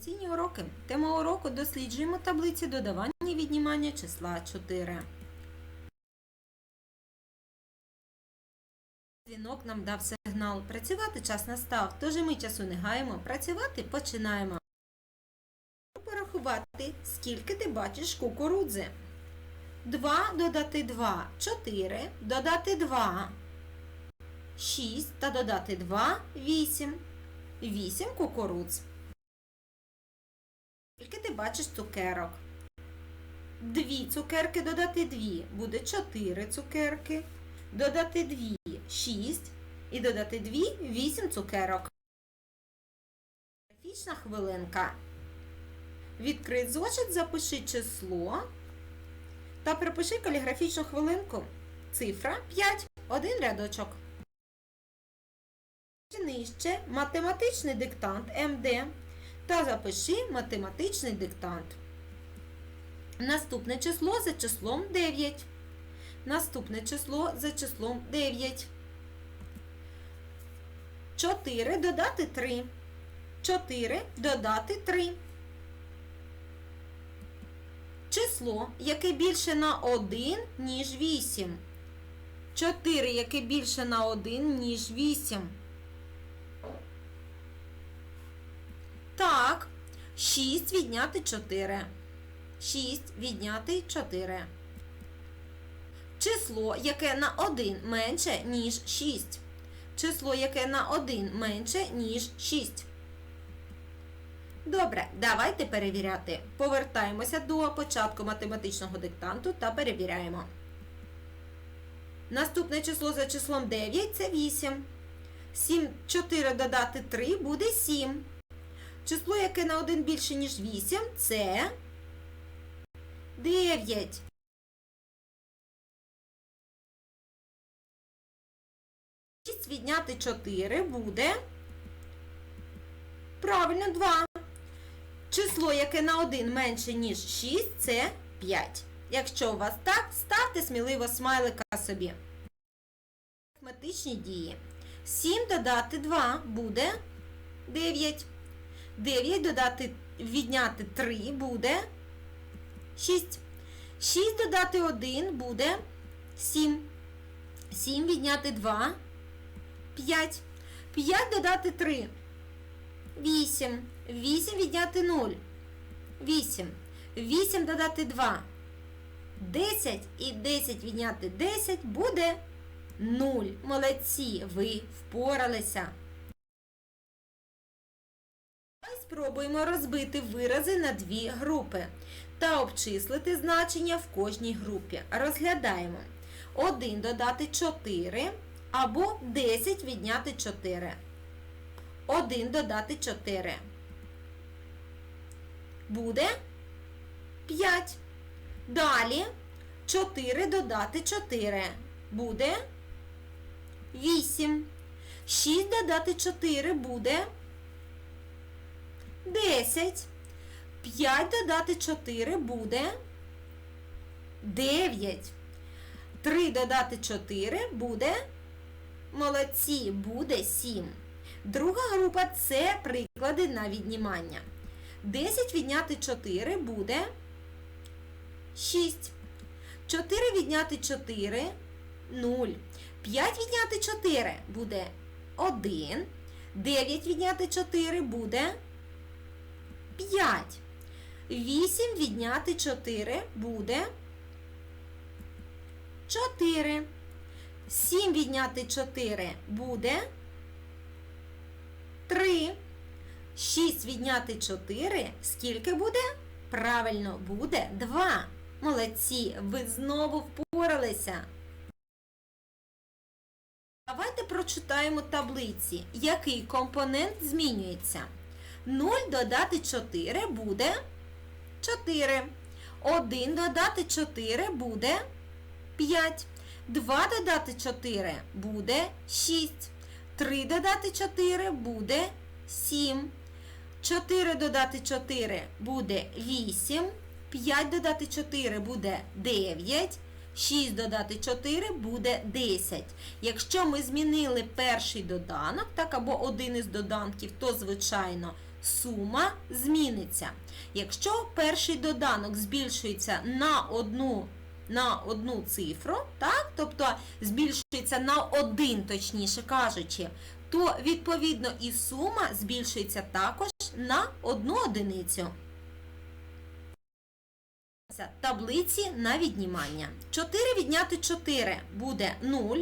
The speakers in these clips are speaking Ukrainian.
Ціні уроки. Тема уроку досліджуємо таблиці додавання і віднімання числа 4. Дзвінок нам дав сигнал. Працювати час настав, тож ми часу не гаємо. Працювати починаємо. Порахувати, скільки ти бачиш кукурудзи. 2 додати 2 – 4, додати 2 – 6 та додати 2 – 8. 8 кукурудз. Скільки ти бачиш цукерок? Дві цукерки додати дві. Буде чотири цукерки. Додати дві шість. І додати дві вісім цукерок. Графічна хвилинка. Відкрий зошит, запиши число та припиши каліграфічну хвилинку. Цифра 5. Один рядочок. Нижче математичний диктант МД та запиши математичний диктант. Наступне число за числом 9. Наступне число за числом 9. 4 додати 3. 4 додати 3. Число, яке більше на 1, ніж 8. 4, яке більше на 1, ніж 8. Так, 6 відняти 4. 6 відняти 4. Число, яке на 1 менше, ніж 6. Число, яке на 1 менше, ніж 6. Добре, давайте перевіряти. Повертаємося до початку математичного диктанту та перевіряємо. Наступне число за числом 9 це 8. 7, 4 додати 3 буде 7. Число, яке на 1 більше, ніж 8, це 9. Шість відняти 4 буде. Правильно, 2. Число, яке на 1 менше, ніж 6, це 5. Якщо у вас так, ставте сміливо смайлика собі. Арифметичні дії. 7 додати 2 буде 9. 9 додати відняти 3 буде 6. 6 додати 1 буде 7. 7 відняти 2 5. 5 додати 3 8. 8 відняти 0 8. 8 додати 2 10 і 10 відняти 10 буде 0. Молодці, ви впоралися. Спробуємо розбити вирази на дві групи та обчислити значення в кожній групі. Розглядаємо. 1 додати 4 або 10 відняти 4. 1 додати 4. Буде 5. Далі 4 додати 4. Буде 8. 6 додати 4 буде 10. 5 додати 4 буде 9. 3 додати 4 буде молодці, буде 7. Друга група це приклади на віднімання. 10 відняти 4 буде 6. 4 відняти 4 0. 5 відняти 4 буде 1. 9 відняти 4 буде 5. 8 відняти 4 буде 4. 7 відняти 4 буде 3. 6 відняти 4 скільки буде? Правильно, буде 2. Молодці, ви знову впоралися. Давайте прочитаємо таблиці, який компонент змінюється. 0 додати 4 буде 4. 1 додати 4 буде 5. 2 додати 4 буде 6. 3 додати 4 буде 7. 4 додати 4 буде 8. 5 додати 4 буде 9. 6 додати 4 буде 10. Якщо ми змінили перший доданок, так, або один із доданків, то, звичайно, сума зміниться. Якщо перший доданок збільшується на одну, на одну цифру, так, тобто збільшується на один, точніше кажучи, то відповідно і сума збільшується також на одну одиницю. Таблиці на віднімання. 4 відняти 4 буде 0.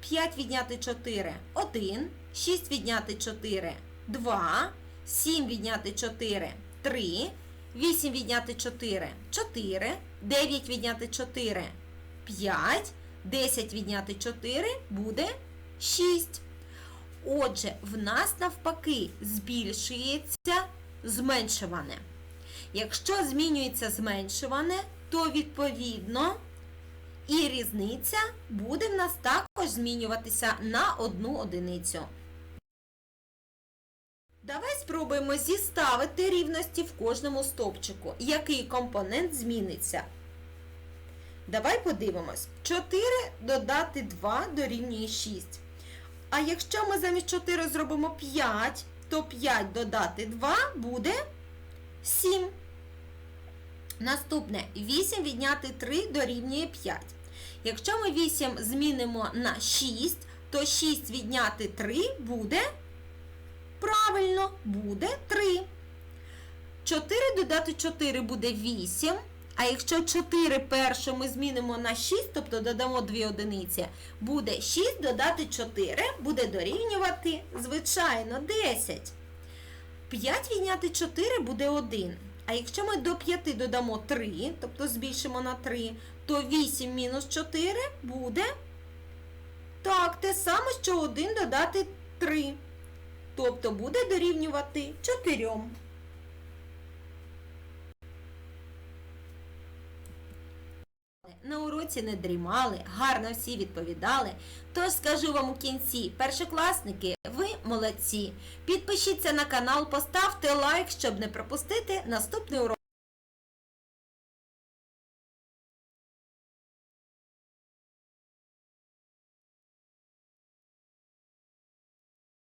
5 відняти 4 – 1, 6 відняти 4 – 2, 7 відняти 4 – 3, 8 відняти 4 – 4, 9 відняти 4 – 5, 10 відняти 4 буде 6. Отже, в нас навпаки збільшується зменшуване. Якщо змінюється зменшуване, то відповідно і різниця буде в нас також змінюватися на одну одиницю. Давай спробуємо зіставити рівності в кожному стовпчику. Який компонент зміниться? Давай подивимось. 4 додати 2 дорівнює 6. А якщо ми замість 4 зробимо 5, то 5 додати 2 буде 7. Наступне 8 відняти 3 дорівнює 5. Якщо ми 8 змінимо на 6, то 6 відняти 3 буде правильно, буде 3. 4 додати 4 буде 8. А якщо 4 перше ми змінимо на 6, тобто додамо 2 одиниці, буде 6 додати 4, буде дорівнювати, звичайно, 10. 5 відняти 4 буде 1. А якщо ми до 5 додамо 3, тобто збільшимо на 3, то 8 мінус 4 буде так, те саме, що 1 додати 3. Тобто буде дорівнювати 4. На уроці не дрімали, гарно всі відповідали. Тож скажу вам у кінці, першокласники, ви молодці. Підпишіться на канал, поставте лайк, щоб не пропустити наступний урок.